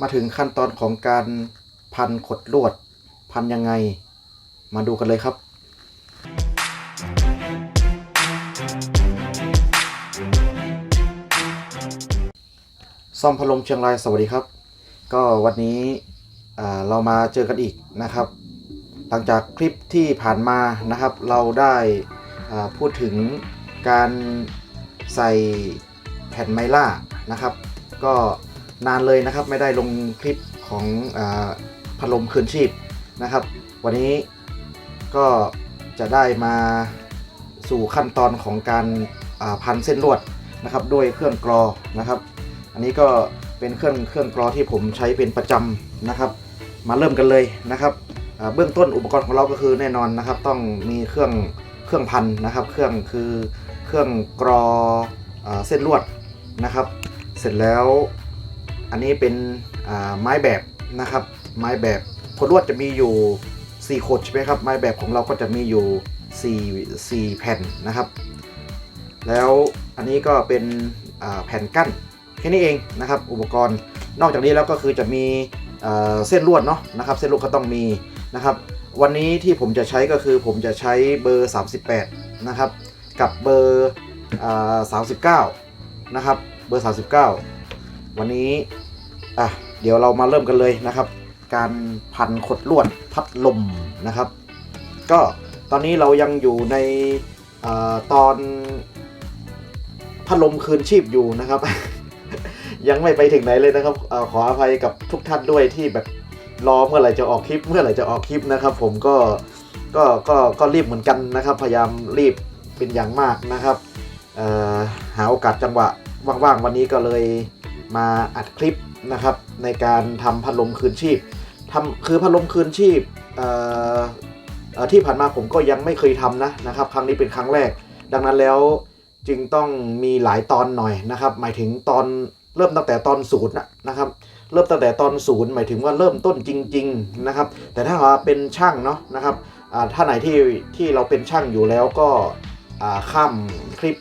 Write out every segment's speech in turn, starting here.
มาถึงขั้นตอนของการพันขดลวด พันยังไง มาดูกันเลยครับซ่อมพัดลมเชียงรายสวัสดีครับ ก็วันนี้เรามาเจอกันอีกนะครับ หลังจากคลิปที่ผ่านมานะครับ เราได้พูดถึงการใส่แผ่นไมล่านะครับ ก็ นานเลยนะครับ ไม่ได้ลงคลิปของอพัดลมคืนชีพนะครับ วันนี้ก็จะได้มาสู่ขั้นตอนของการพันเส้นลวดนะครับ ด้วยเครื่องกรอนะครับ อันนี้ก็เป็นเครื่องเครื่องกรอที่ผมใช้เป็นประจำนะครับ มาเริ่มกันเลยนะครับเบื้องต้นอุปกรณ์ของเราก็คือแน่นอนนะครับ ต้องมีเครื่องเครื่องพันนะครับ เครื่องคือเครื่องกรออเส้นลวดนะครับ เสร็จแล้ว อันนี้เป็นไม้แบบนะครับ ไม้แบบขดลวดจะมีอยู่ 4 ขดใช่ไหมครับ ไม้แบบของเราก็จะมีอยู่ 4 4 แผ่นนะครับ แล้วอันนี้ก็เป็นแผ่นกั้นแค่นี้เองนะครับ อุปกรณ์นอกจากนี้แล้วก็คือจะมีเส้นลวดเนาะนะครับ เส้นลวดก็ต้องมีนะครับ วันนี้ที่ผมจะใช้ก็คือผมจะใช้เบอร์ 38 นะครับ กับเบอร์ 39 นะครับ เบอร์ 39 วันนี้อะเดี๋ยวเรามาเริ่มกันเลยนะครับ การพันขดลวดพัดลมนะครับ ก็ตอนนี้เรายังอยู่ในอตอนพัดลมคืนชีพอยู่นะครับ ยังไม่ไปถึงไหนเลยนะครับอขออภัยกับทุกท่านด้วยที่แบบรอเมื่อไหร่จะออกคลิป เมื่อไหร่จะออกคลิปนะครับ ผมก็ก็ก็ก็รีบเหมือนกันนะครับ พยายามรีบเป็นอย่างมากนะครับหาโอกาสจังหวะว่างๆวันนี้ก็เลย มาอัดคลิปนะครับในการทำพัดลมคืนชีพทำคือพัดลมคืนชีพที่ผ่านมาผมก็ยังไม่เคยทำนะนะครับ ครั้งนี้เป็นครั้งแรก ดังนั้นแล้วจึงต้องมีหลายตอนหน่อยนะครับ หมายถึงตอนเริ่มตั้งแต่ตอนศูนย์นะครับ เริ่มตั้งแต่ตอนศูนย์หมายถึงว่าเริ่มต้นจริง ๆนะครับ แต่ถ้าว่าเป็นช่างเนาะนะครับถ้าไหนที่ที่เราเป็นช่างอยู่แล้วก็ข้ามคลิป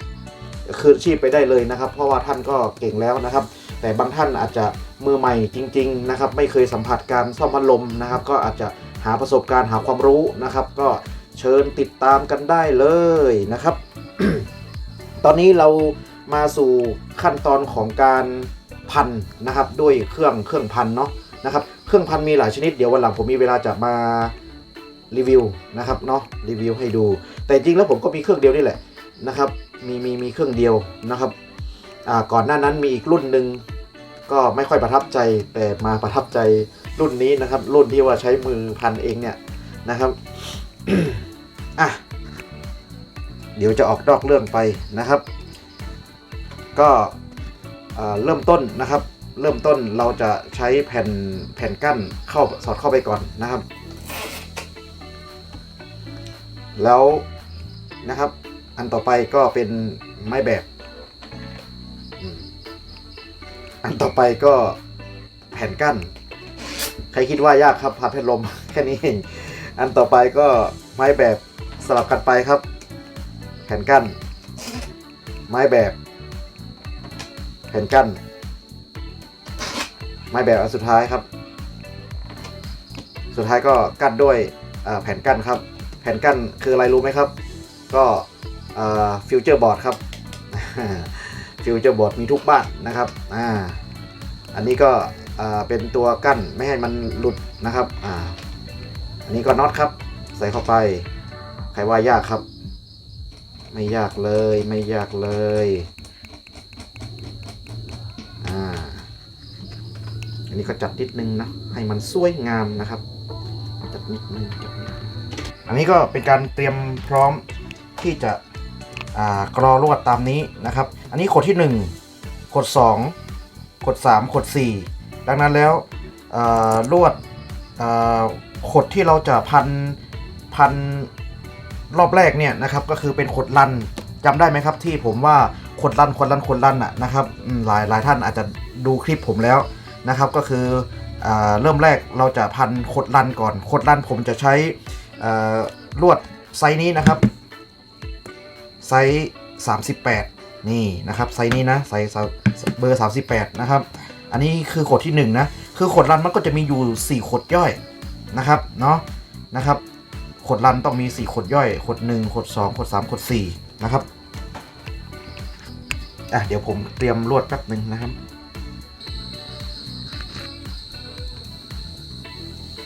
คืนชีพไปได้เลยนะครับ เพราะว่าท่านก็เก่งแล้วนะครับ แต่บางท่านอาจจะมือใหม่จริงๆนะครับไม่เคยสัมผัสการซ่อมพัดลมนะครับ ก็อาจจะหาประสบการณ์หาความรู้นะครับ ก็เชิญติดตามกันได้เลยนะครับ ตอนนี้เรามาสู่ขั้นตอนของการพันนะครับด้วยเครื่องเครื่องพันเนาะนะครับเครื่องพันมีหลายชนิดเดี๋ยววันหลังผมมีเวลาจะมารีวิวนะครับเนาะรีวิวให้ดู แต่จริงแล้วผมก็มีเครื่องเดียวนี่แหละนะครับ มีมีมีเครื่องเดียวนะครับ ก่อนหน้านั้นมีอีกรุ่นหนึ่งก็ไม่ค่อยประทับใจแต่มาประทับใจรุ่นนี้นะครับ รุ่นที่ว่าใช้มือพันเองเนี่ยนะครับอะเดี๋ยวจะออกนอกเรื่องไปนะครับ ก็เอ่อเริ่มต้นนะครับ เริ่มต้นเราจะใช้แผ่นแผ่นกั้นเข้าสอดเข้าไปก่อนนะครับ แล้วนะครับ อันต่อไปก็เป็นไม้แบบ ต่อไปก็แผ่นกั้น ใครคิดว่ายากครับพัดพัดลม แค่นี้เอง อันต่อไปก็ไม้แบบสลับกันไปครับ แผ่นกั้น ไม้แบบ แผ่นกั้น ไม้แบบอันสุดท้ายครับ สุดท้ายก็กั้นด้วยแผ่นกั้นครับ แผ่นกั้นคืออะไรรู้ไหมครับ ก็ฟิวเจอร์บอร์ดครับฟิวเจอร์บอร์ดมีทุกบ้านนะครับ อ่า อันนี้ก็เป็นตัวกั้นไม่ให้มันหลุดนะครับอ่าอันนี้ก็น็อตครับ ใส่เข้าไป ใครว่ายากครับ ไม่ยากเลยไม่ยากเลยอ่าอันนี้ก็จัดนิดนึงนะให้มันสวยงามนะครับจัดนิดนึงจัดนิดนึงอันนี้ก็เป็นการเตรียมพร้อมที่จะกรอลวดตามนี้นะครับ อันนี้ขดที่ 1 ขด 2 ขด 3 ขด 4 ดังนั้นแล้วลวดขดที่เราจะพันพันรอบแรกเนี่ยนะครับก็คือเป็นขดลันจำได้ไหมครับ ที่ผมว่าขดลันขดลันขดลันอะนะครับหลายหลายท่านอาจจะดูคลิปผมแล้วนะครับ ก็คืออเริ่มแรกเราจะพันขดลันก่อนขดลันผมจะใช้ลวดไซส์นี้นะครับ ไซส์38 นี่นะครับไซส์นี้นะไซส์เบอร์ 38 นะครับ อันนี้คือขดที่ 1 นะ คือขดรันมันก็จะมีอยู่ 4 ขดย่อยนะครับเนาะนะครับขดรันต้องมี 4 ขดย่อย ขด 1 ขด 2 ขด 3 ขด 4 นะครับอะเดี๋ยวผมเตรียมลวดแป๊บหนึ่งนะครับ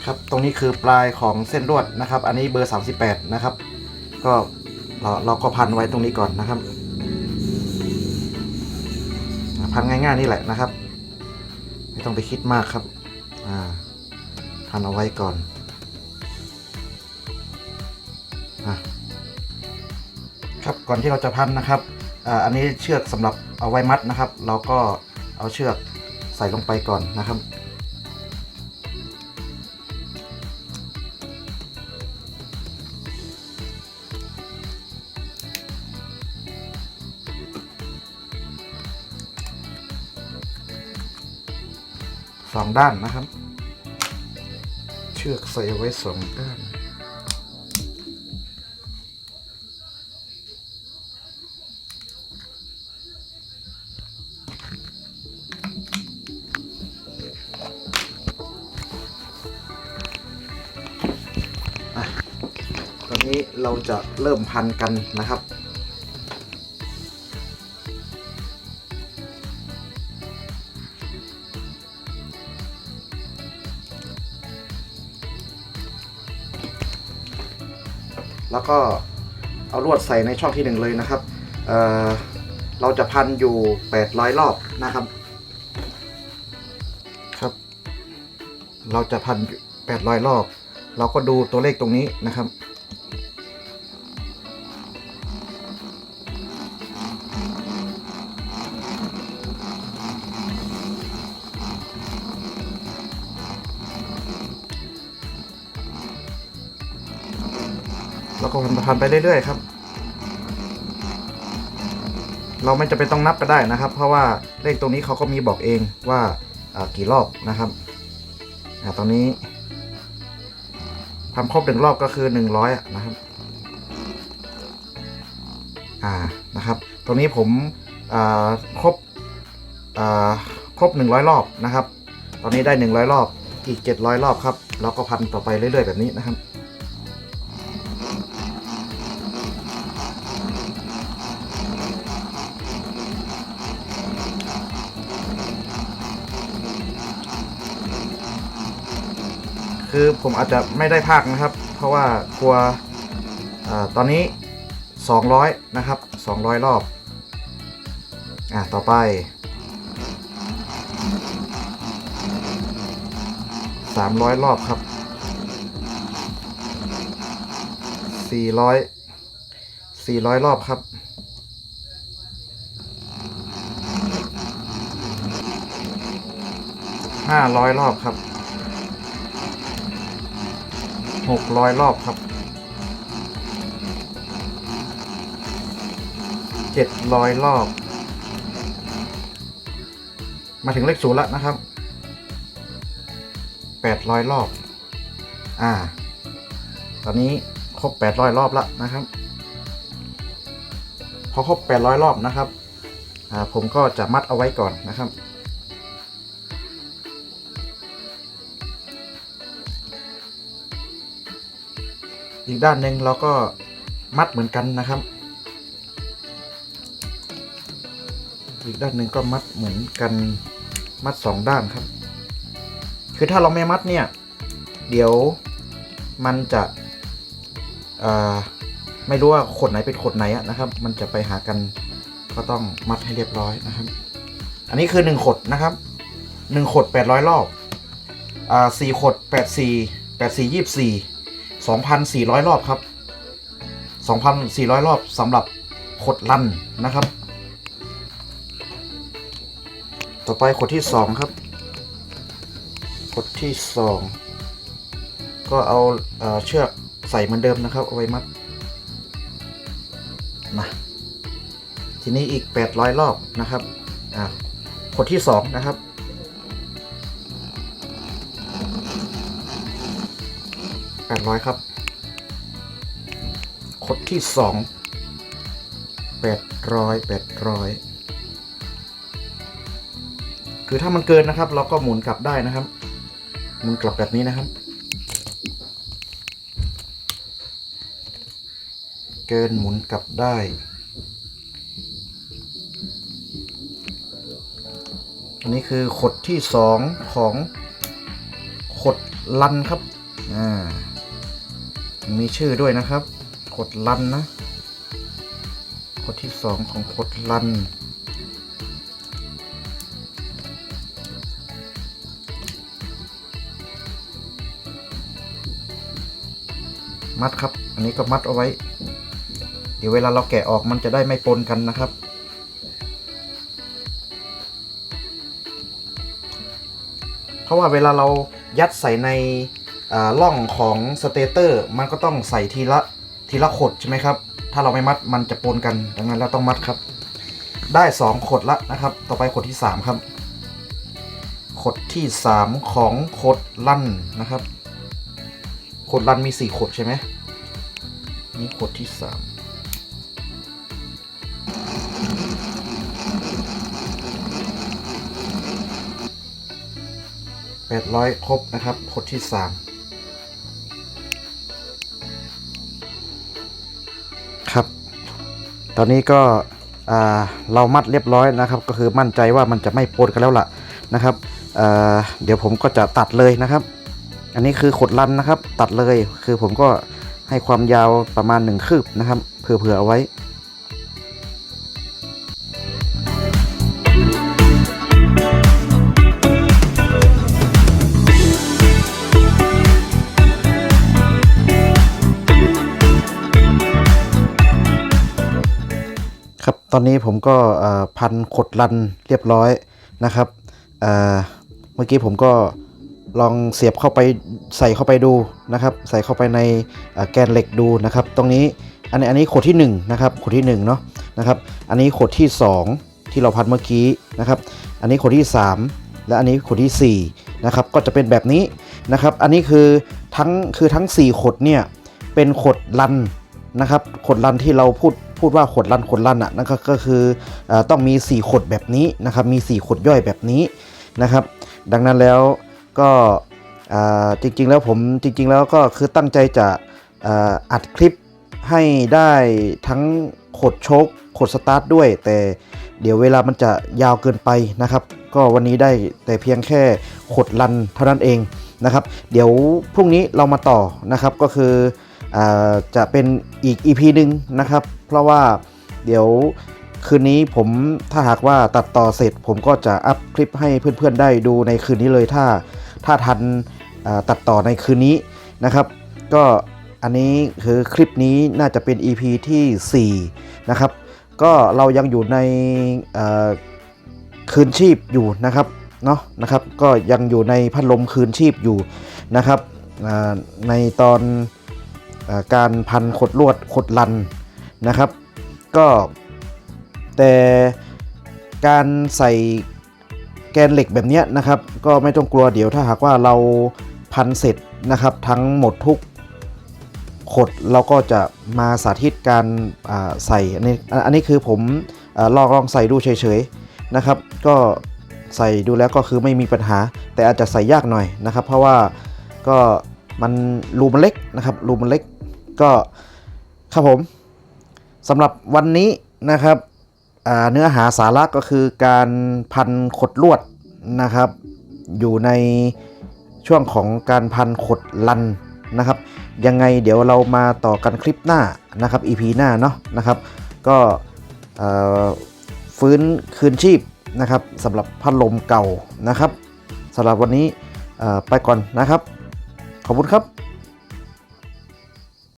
ครับตรงนี้คือปลายของเส้นลวดนะครับ อันนี้เบอร์ 38 นะครับ ก็เราเราก็พันไว้ตรงนี้ก่อนนะครับ พันง่ายๆนี่แหละนะครับ ไม่ต้องไปคิดมากครับพันเอาไว้ก่อนอครับก่อนที่เราจะพันนะครับอ,อันนี้เชือกสำหรับเอาไว้มัดนะครับ เราก็เอาเชือกใส่ลงไปก่อนนะครับ สองด้านนะครับ เชือกใส่ไว้สองด้านตอนนี้เราจะเริ่มพันกันนะครับ แล้วก็เอาลวดใส่ในช่องที่หนึ่งเลยนะครับเเราจะพันอยู่800รอบนะครับครับ เราจะพันอยู่800รอบ เราก็ดูตัวเลขตรงนี้นะครับ แล้วก็พันไปเรื่อยๆครับ เราไม่จะเป็นต้องนับก็ได้นะครับ เพราะว่าเลขตรงนี้เขาก็มีบอกเองว่ากี่รอบนะครับอตอนนี้ทำครบหนึ่งรอบก็คือหนึ่งร้อยนะครับอ่านะครับ ตรงนี้ผมอ่าครบอ่าครบหนึ่งร้อยรอบนะครับ ตอนนี้ได้หนึ่งร้อยรอบ อีกเจ็ดร้อยรอบครับ แล้วก็พันต่อไปเรื่อย ๆ แบบนี้นะครับ คือผมอาจจะไม่ได้ภาคนะครับ เพราะว่ากลัวอตอนนี้ 200 นะครับ 200 รอบ อะ ต่อไป 300 รอบครับ 400 400 รอบครับห้าร้อยรอบครับ 600 รอบครับ 700 รอบ มาถึงเลขศูนย์แล้วนะครับ 800 รอบ อ่า ตอนนี้ครบ 800 รอบแล้วนะครับ พอครบ 800 รอบนะครับ อ่า ผมก็จะมัดเอาไว้ก่อนนะครับ อีกด้านหนึ่งเราก็มัดเหมือนกันนะครับ อีกด้านหนึ่งก็มัดเหมือนกันมัดสองด้านครับ คือถ้าเราไม่มัดเนี่ย เดี๋ยวมันจะไม่รู้ว่าขดไหนเป็นขดไหนนะครับ มันจะไปหากันก็ต้องมัดให้เรียบร้อยนะครับ อันนี้คือหนึ่งขดนะครับหนึ่งขดแปดร้อยรอบอ่าสี่ขดแปดสี่แปดสี่ยี่สี่ 2,400 รอบครับ 2,400 รอบสำหรับขดลันนะครับ ต่อไปขดที่ 2 ครับ ขดที่ 2 ก็เอาเออเชือกใส่เหมือนเดิมนะครับเอาไว้มัดมาทีนี้อีก 800 รอบนะครับอ่าขดที่ 2 นะครับ 800ครับ คดที่2 800 800คือถ้ามันเกินนะครับ เราก็หมุนกลับได้นะครับ หมุนกลับแบบนี้นะครับ เกินหมุนกลับได้อันนี้คือขดที่สองของขดลันครับ อ่า มีชื่อด้วยนะครับขดลันนะขดที่สองของขดลันมัดครับ อันนี้ก็มัดเอาไว้ เดี๋ยวเวลาเราแกะออกมันจะได้ไม่ปนกันนะครับ เพราะว่าเวลาเรายัดใส่ใน อ่าร่องของสเตเตอร์มันก็ต้องใส่ทีละทีละขดใช่ไหมครับ ถ้าเราไม่มัดมันจะปนกัน ดังนั้นเราต้องมัดครับ ได้ 2 ขดละนะครับ ต่อไปขดที่ 3 ครับ ขดที่ 3 ของขดลั่นนะครับ ขดลั่นมี 4 ขดใช่ไหมนี่ขดที่ 3 800 ครบนะครับขดที่ 3 ตอนนี้ก็เรามัดเรียบร้อยนะครับ ก็คือมั่นใจว่ามันจะไม่ปนกันแล้วล่ะนะครับเเดี๋ยวผมก็จะตัดเลยนะครับ อันนี้คือขดลันนะครับ ตัดเลยคือผมก็ให้ความยาวประมาณ1คืบนะครับเผื่อๆเอาไว้ ตอนนี้ผมก็พันขดลันเรียบร้อยนะครับเมื่อกี้ผมก็ลองเสียบเข้าไปใส่เข้าไปดูนะครับ ใส่เข้าไปในแกนเหล็กดูนะครับ ตรงนี้อันนี้อันนี้ขดที่1นะครับขดที่1เนาะนะครับ อันนี้ขดที่ 2 ที่เราพันเมื่อกี้นะครับ อันนี้ขดที่ 3 และอันนี้ขดที่4นะครับก็จะเป็นแบบนี้นะครับ อันนี้คือทั้งคือทั้ง 4 ขดเนี่ยเป็นขดลันนะครับขดลันที่เราพูด พูดว่าขดลันขดลันอะนั่นก็ก็คืออต้องมี 4 ขดแบบนี้นะครับมี 4 ขดย่อยแบบนี้นะครับ ดังนั้นแล้วก็จริงๆแล้วผมจริง ๆ แล้วก็คือตั้งใจจะอ,อัดคลิปให้ได้ทั้งขดชคขดสตาร์ทด้วย แต่เดี๋ยวเวลามันจะยาวเกินไปนะครับ ก็วันนี้ได้แต่เพียงแค่ขดลันเท่านั้นเองนะครับ เดี๋ยวพรุ่งนี้เรามาต่อนะครับก็คือ จะเป็นอีก EP หนึ่งนะครับ เพราะว่าเดี๋ยวคืนนี้ผมถ้าหากว่าตัดต่อเสร็จ ผมก็จะอัพคลิปให้เพื่อนๆได้ดูในคืนนี้เลยถ้าถ้าทันตัดต่อในคืนนี้นะครับ ก็อันนี้คือคลิปนี้น่าจะเป็น EP ที่ 4 นะครับ ก็เรายังอยู่ในคืนชีพอยู่นะครับเนาะนะครับ ก็ยังอยู่ในพัดลมคืนชีพอยู่นะครับในตอน การพันขดลวดขดลันนะครับ ก็แต่การใส่แกนเหล็กแบบเนี้ยนะครับ ก็ไม่ต้องกลัวเดี๋ยวถ้าหากว่าเราพันเสร็จนะครับ ทั้งหมดทุกขดเราก็จะมาสาธิตการใส่อันนี้อันนี้คือผมอลองลองใส่ดูเฉยๆนะครับ ก็ใส่ดูแล้วก็คือไม่มีปัญหา แต่อาจจะใส่ยากหน่อยนะครับ เพราะว่าก็มันรูมันเล็กนะครับรูมันเล็ก ก็ครับผมสำหรับวันนี้นะครับเนื้อหาสาระก็คือการพันขดลวดนะครับ อยู่ในช่วงของการพันขดลันนะครับ ยังไงเดี๋ยวเรามาต่อกันคลิปหน้านะครับ EP หน้าเนาะนะครับ ก็ฟื้นคืนชีพนะครับสำหรับพัดลมเก่านะครับสำหรับวันนี้ไปก่อนนะครับ ขอบคุณครับ